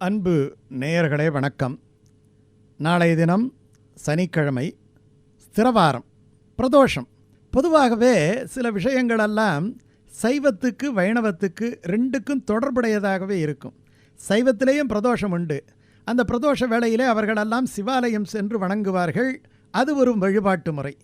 அன்பு நேயர்களே வணக்கம். நாளைய தினம் சனிக்கிழமை ஸ்திரவாரம் பிரதோஷம். பொதுவாகவே சில விஷயங்களெல்லாம் சைவத்துக்கு வைணவத்துக்கு ரெண்டுக்கும் தொடர்புடையதாகவே இருக்கும். சைவத்திலேயும் பிரதோஷம் உண்டு. அந்த பிரதோஷ வேளையிலே அவர்களெல்லாம் சிவாலயம் சென்று வணங்குவார்கள். அது ஒரு வழிபாட்டு முறை.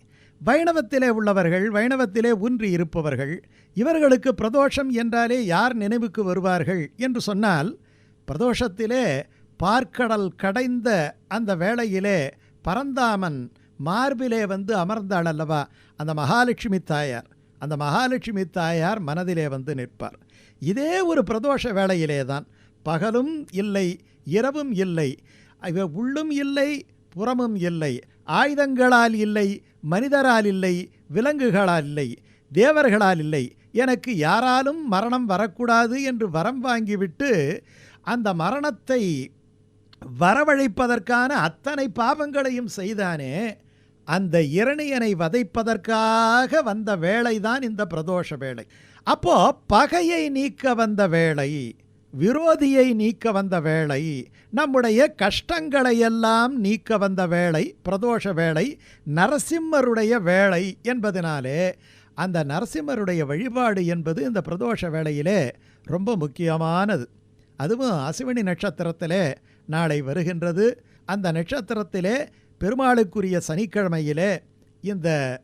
வைணவத்திலே உள்ளவர்கள் வைணவத்திலே ஊன்றி இருப்பவர்கள் இவர்களுக்கு பிரதோஷம் என்றாலே யார் நினைவுக்கு வருவார்கள் என்று சொன்னால் பிரதோஷத்திலே பார்க்கடல் கடைந்த அந்த வேளையிலே பரந்தாமன் மார்பிலே வந்து அமர்ந்தாள் அல்லவா? அந்த மகாலட்சுமி தாயார். அந்த மகாலட்சுமி தாயார் மனதிலே வந்து நிற்பார். இதே ஒரு பிரதோஷ வேளையிலே தான் பகலும் இல்லை இரவும் இல்லை. இவ உள்ளும் இல்லை புறமும் இல்லை. ஆயுதங்களால் இல்லை மனிதரால் இல்லை விலங்குகளால் இல்லை தேவர்களால் இல்லை. எனக்கு யாராலும் மரணம் வரக்கூடாது என்று வரம் வாங்கிவிட்டு அந்த மரணத்தை வரவழைப்பதற்கான அத்தனை பாவங்களையும் செய்தானே அந்த இரணியனை வதைப்பதற்காக வந்த வேலைதான் இந்த பிரதோஷ வேலை அப்போ பகையை நீக்க வந்த வேலை விரோதியை நீக்க வந்த வேளை நம்முடைய கஷ்டங்களை எல்லாம் நீக்க வந்த வேளை பிரதோஷ வேளை நரசிம்மருடைய வேளை என்பதனாலே அந்த நரசிம்மருடைய வழிபாடு என்பது இந்த பிரதோஷ வேளையிலே ரொம்ப முக்கியமானது. அதுவும் அசுவினி நட்சத்திரத்திலே நாளை வருகின்றது. அந்த நட்சத்திரத்திலே பெருமாளுக்குரிய சனிக்கிழமையிலே இந்த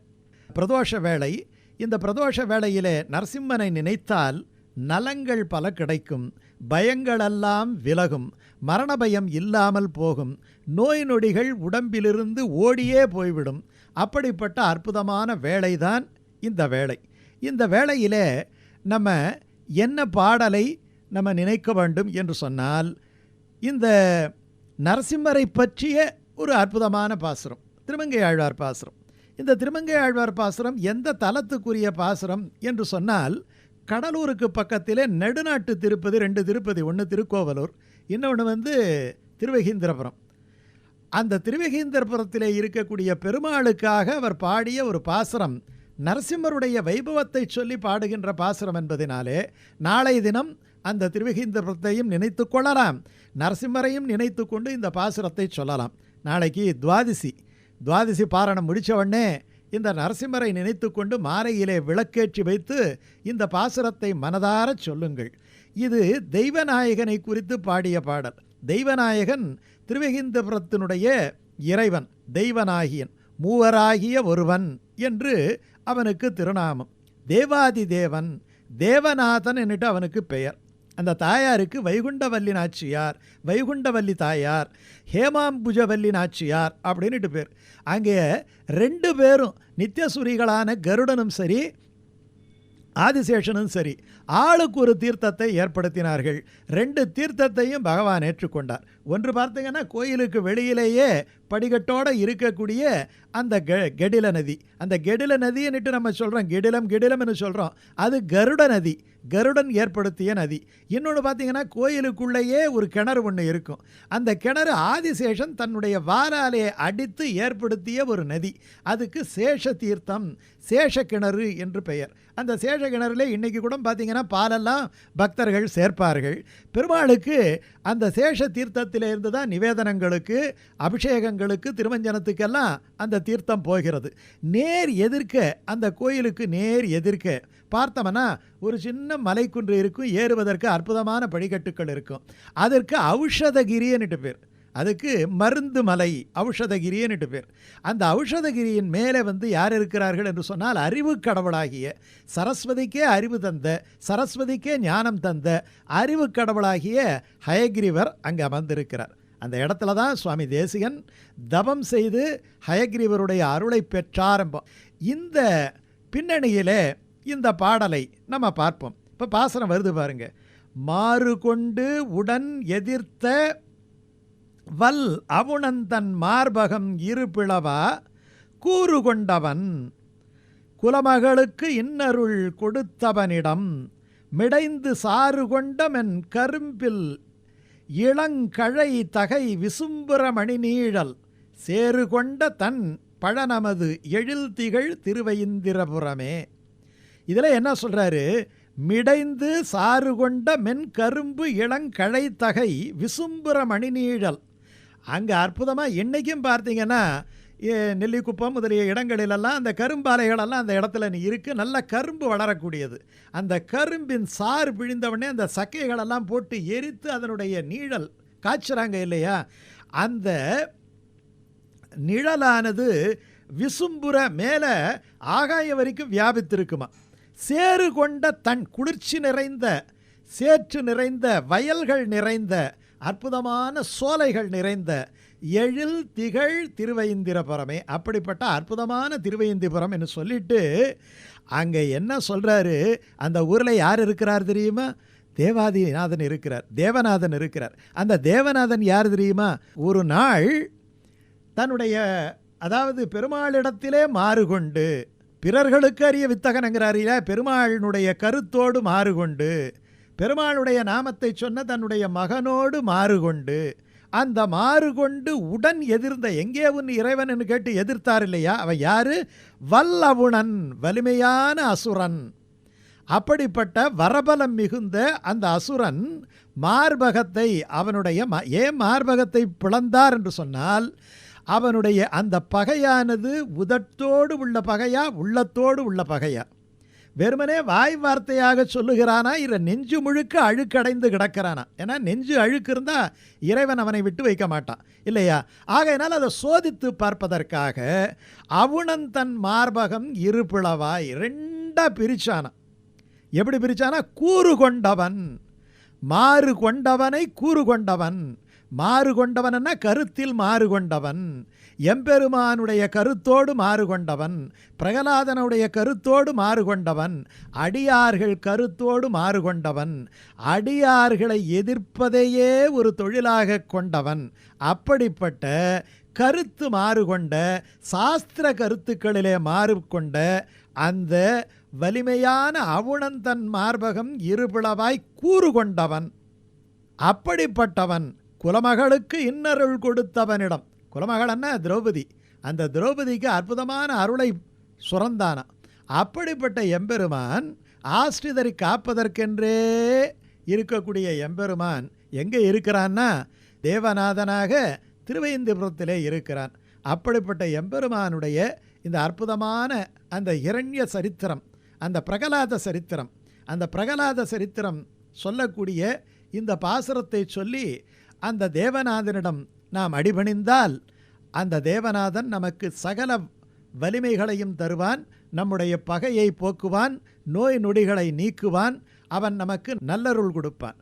பிரதோஷ வேளை இந்த பிரதோஷ வேளையிலே நரசிம்மனை நினைத்தால் நலங்கள் பல கிடைக்கும். பயங்களெல்லாம் விலகும். மரண பயம் இல்லாமல் போகும். நோய் நொடிகள் உடம்பிலிருந்து ஓடியே போய்விடும். அப்படிப்பட்ட அற்புதமான வேலைதான் இந்த வேலை இந்த வேளையிலே நம்ம என்ன பாடலை நம்ம நினைக்க வேண்டும் என்று சொன்னால் இந்த நரசிம்மரை பற்றிய ஒரு அற்புதமான பாசுரம் திருமங்கை ஆழ்வார் பாசுரம். இந்த திருமங்கை ஆழ்வார் பாசுரம் எந்த தலத்துக்குரிய பாசுரம் என்று சொன்னால் கடலூருக்கு பக்கத்திலே நெடுநாட்டு திருப்பதி ரெண்டு திருப்பதி ஒன்று திருக்கோவலூர் இன்னொன்று வந்து திருவகீந்திரபுரம். அந்த திருவகீந்திரபுரத்திலே இருக்கக்கூடிய பெருமாளுக்காக அவர் பாடிய ஒரு பாசுரம் நரசிம்மருடைய வைபவத்தை சொல்லி பாடுகின்ற பாசுரம் என்பதினாலே நாளை தினம் அந்த திருவகீந்திரபுரத்தையும் நினைத்து கொள்ளலாம். நரசிம்மரையும் நினைத்து கொண்டு இந்த பாசுரத்தை சொல்லலாம். நாளைக்கு துவாதிசி. துவாதிசி பாரணம் முடித்த உடனே இந்த நரசிம்மரை நினைத்து கொண்டு மாலையிலே விளக்கேற்றி வைத்து இந்த பாசுரத்தை மனதாரச் சொல்லுங்கள். இது தெய்வநாயகனை குறித்து பாடிய பாடல். தெய்வநாயகன் திருவகிந்தபுரத்தினுடைய இறைவன் தெய்வனாகியன் மூவராகிய ஒருவன் என்று அவனுக்கு திருநாமம். தேவாதி தேவன் தேவநாதன் என்னட்டு அவனுக்கு பெயர். அந்த தாயாருக்கு வைகுண்டவல்லி நாச்சியார் வைகுண்டவல்லி தாயார் ஹேமாம்புஜவல்லி நாச்சியார் அப்படின்னுட்டு பேர். அங்கே ரெண்டு பேரும் நித்தியசுரிகளான கருடனும் சரி ஆதிசேஷனும் சரி ஆளுக்கு ஒரு தீர்த்தத்தை ஏற்படுத்தினார்கள். ரெண்டு தீர்த்தத்தையும் பகவான் ஏற்றுக்கொண்டார். ஒன்று பார்த்தீங்கன்னா கோயிலுக்கு வெளியிலேயே படிக்கட்டோடு இருக்கக்கூடிய அந்த கெ கெடில நதி. அந்த கெடில நதின்னுட்டு நம்ம சொல்கிறோம் கெடிலம் கெடிலம்னு சொல்கிறோம் அது கருட நதி. கருடன் ஏற்படுத்திய நதி. இன்னொன்று பார்த்தீங்கன்னா கோயிலுக்குள்ளேயே ஒரு கிணறு ஒன்று இருக்கும். அந்த கிணறு ஆதிசேஷன் தன்னுடைய வாராலே அடித்து ஏற்படுத்திய ஒரு நதி. அதுக்கு சேஷ தீர்த்தம் சேஷ கிணறு என்று பெயர். அந்த சேஷ கிணறுல இன்றைக்கி கூட பார்த்தீங்கன்னா பாலெல்லாம் பக்தர்கள் சேர்ப்பார்கள். பெருமாளுக்கு அந்த சேஷ தீர்த்தத்திலிருந்து தான் நிவேதனங்களுக்கு அபிஷேகங்களுக்கு திருமஞ்சனத்துக்கெல்லாம் அந்த தீர்த்தம் போகிறது. நேர் எதிர்க்க அந்த கோயிலுக்கு நேர் எதிர்க்க பார்த்தோம்னா ஒரு சின்ன மலைக்குன்று இருக்கும் ஏறுவதற்கு அற்புதமான படிக்கட்டுகள் இருக்கும். அதற்கு ஔஷதகிரின்னுட்டு பேர். அதுக்கு மருந்து மலை ஔஷதகிரின்னுட்டு பேர். அந்த ஔஷதகிரியின் மேலே வந்து யார் இருக்கிறார்கள் என்று சொன்னால் அறிவு கடவுளாகிய சரஸ்வதிக்கே அறிவு தந்த சரஸ்வதிக்கே ஞானம் தந்த அறிவு கடவுளாகிய ஹயகிரிவர் அங்கே அமர்ந்திருக்கிறார். அந்த இடத்துல தான் சுவாமி தேசிகன் தபம் செய்து ஹயக்ரீவருடைய அருளை பெற்றாரம்பம் இந்த பின்னணியிலே இந்த பாடலை நம்ம பார்ப்போம். இப்போ பாசனம் வருது பாருங்க. மாறு கொண்டு உடன் எதிர்த்த வல் அவுணந்தன் மார்பகம் இருபிளவா கூறு கொண்டவன் குலமகளுக்கு இன்னருள் கொடுத்தவனிடம் மிடைந்து சாறு கொண்டமென் கரும்பில் இளங்கழை தகை விசும்புரமணி மணிநீழல் சேறு கொண்ட தன் பழனமது எழில் திகழ் திருவைந்திரபுரமே இதில் என்ன சொல்கிறாரு மிடைந்து சாறு கொண்ட மென் கரும்பு இளங்கழைத்தகை விசும்புற மணிநீழல். அங்கே அற்புதமாக என்றைக்கும் பார்த்தீங்கன்னா நெல்லிக்குப்பம் முதலிய இடங்களிலெல்லாம் அந்த கரும்பாலைகளெல்லாம் அந்த இடத்துல நீ நல்ல கரும்பு வளரக்கூடியது. அந்த கரும்பின் சாறு பிழிந்தவுடனே அந்த சக்கைகளெல்லாம் போட்டு எரித்து அதனுடைய நீழல் காய்ச்சுறாங்க இல்லையா? அந்த நிழலானது விசும்புற மேலே ஆகாய வரைக்கும் வியாபித்திருக்குமா? சேறு கொண்ட தன் குளிர்ச்சி நிறைந்த சேற்று நிறைந்த வயல்கள் நிறைந்த அற்புதமான சோலைகள் நிறைந்த எழில் திகழ் திருவைந்திரபுரமே அப்படிப்பட்ட அற்புதமான திருவைந்திபுரம் என்று சொல்லிட்டு அங்கே என்ன சொல்கிறாரு அந்த ஊரில் யார் இருக்கிறார் தெரியுமா? தேவாதிநாதன் இருக்கிறார் தேவநாதன் இருக்கிறார். அந்த தேவநாதன் யார் தெரியுமா? ஒரு நாள் தன்னுடைய அதாவது பெருமாளிடத்திலே மாறுகொண்டு பிறர்களுக்கு அறிய வித்தகனங்கிறாரில பெருமாளினுடைய கருத்தோடு மாறுகொண்டு பெருமாளுடைய நாமத்தை சொன்ன தன்னுடைய மகனோடு மாறுகொண்டு அந்த மாறு கொண்டு உடன் எதிர்ந்த எங்கே உன் இறைவன் கேட்டு எதிர்த்தார் இல்லையா? அவன் யாரு? வல்லவுணன் வலிமையான அசுரன். அப்படிப்பட்ட வரபலம் மிகுந்த அந்த அசுரன் மார்பகத்தை அவனுடைய ம- ஏன் மார்பகத்தை பிளந்தார் என்று சொன்னால் அவனுடைய அந்த பகையானது உதட்டோடு உள்ள பகையா? உள்ளத்தோடு உள்ள பகையா? வெறுமனே வாய் வார்த்தையாக சொல்லுகிறானா? இல்லை நெஞ்சு முழுக்க அழுக்கடைந்து கிடக்கிறானா? ஏன்னா நெஞ்சு அழுக்கு இருந்தால் இறைவன் அவனை விட்டு வைக்க மாட்டான். இல்லையா? ஆகையினால் அதை சோதித்து பார்ப்பதற்காக அவுணன் தன் மார்பகம் இருபிளவாய் ரெண்டாக பிரிச்சானான் எப்படி பிரிச்சானா? கூறு கொண்டவன். மாறு கொண்டவனை கூறு கொண்டவன். மாறு கொண்டவன்னா கருத்தில் மாறு கொண்டவன் எம்பெருமானுடைய கருத்தோடு மாறு கொண்டவன் பிரகலாதனுடைய கருத்தோடு மாறு கொண்டவன் அடியார்கள் கருத்தோடு மாறு கொண்டவன் அடியார்களை எதிர்ப்பதையே ஒரு தொழிலாக கொண்டவன். அப்படிப்பட்ட கருத்து மாறுகொண்ட சாஸ்திர கருத்துக்களிலே மாறுகொண்ட அந்த வலிமையான அவுணன் தன் மார்பகம் இருபிளவாய் கூறு கொண்டவன் அப்படிப்பட்டவன். குலமகளுக்கு இன்னருள் கொடுத்தவனிடம். குலமகளன்னா திரௌபதி. அந்த திரௌபதிக்கு அற்புதமான அருளை சுரந்தானா. அப்படிப்பட்ட எம்பெருமான் ஆஸ்ரிதரை காப்பதற்கென்றே இருக்கக்கூடிய எம்பெருமான் எங்கே இருக்கிறான்னா? தேவநாதனாக திருவேந்திபுரத்திலே இருக்கிறான். அப்படிப்பட்ட எம்பெருமானுடைய இந்த அற்புதமான அந்த இரண்ய சரித்திரம் அந்த பிரகலாத சரித்திரம் அந்த பிரகலாத சரித்திரம் சொல்லக்கூடிய இந்த பாசுரத்தை சொல்லி அந்த தேவநாதனிடம் நாம் அடிபணிந்தால் அந்த தேவநாதன் நமக்கு சகல வலிமைகளையும் தருவான் நம்முடைய பகையை போக்குவான் நோய் நொடிகளை நீக்குவான் அவன் நமக்கு நல்லருள் கொடுப்பான்.